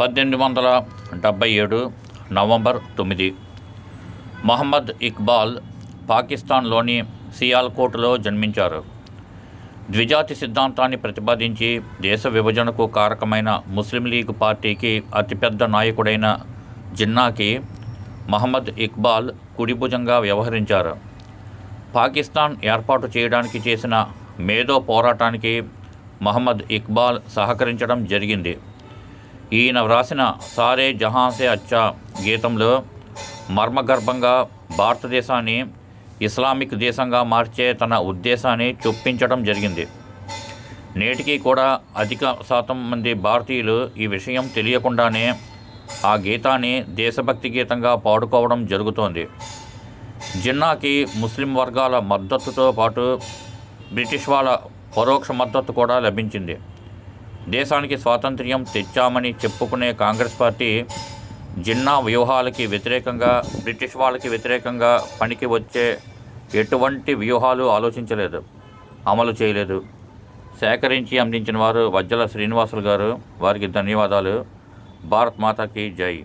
పద్దెనిమిది వందల డెబ్భై ఏడు నవంబర్ తొమ్మిది. మహమ్మద్ ఇక్బాల్ పాకిస్తాన్లోని సియాల్కోట్లో జన్మించారు. ద్విజాతి సిద్ధాంతాన్ని ప్రతిపాదించి దేశ విభజనకు కారకమైన ముస్లిం లీగ్ పార్టీకి అతిపెద్ద నాయకుడైన జిన్నాకి మహమ్మద్ ఇక్బాల్ కుడిభుజంగా వ్యవహరించారు. పాకిస్తాన్ ఏర్పాటు చేయడానికి చేసిన మేధో పోరాటానికి మహమ్మద్ ఇక్బాల్ సహకరించడం జరిగింది. ఈయన వ్రాసిన సారే జహాసే అచ్చా గీతంలో మర్మగర్భంగా భారతదేశాన్ని ఇస్లామిక్ దేశంగా మార్చే తన ఉద్దేశాన్ని చొప్పించడం జరిగింది. నేటికి కూడా అధిక శాతం మంది భారతీయులు ఈ విషయం తెలియకుండానే ఆ గీతాన్ని దేశభక్తి గీతంగా పాడుకోవడం జరుగుతోంది. జిన్నాకి ముస్లిం వర్గాల మద్దతుతో పాటు బ్రిటిష్ వాళ్ళ పరోక్ష మద్దతు కూడా లభించింది. దేశానికి స్వాతంత్ర్యం తెచ్చామని చెప్పుకునే కాంగ్రెస్ పార్టీ జిన్నా వ్యూహాలకి వ్యతిరేకంగా బ్రిటిష్ వాళ్ళకి వ్యతిరేకంగా పనికి వచ్చే ఎటువంటి వ్యూహాలు ఆలోచించలేదు అమలు చేయలేదు. సేకరించి అందించిన వారు వజ్జల శ్రీనివాసులు గారు. వారికి ధన్యవాదాలు. భారత్ మాతాకి జై.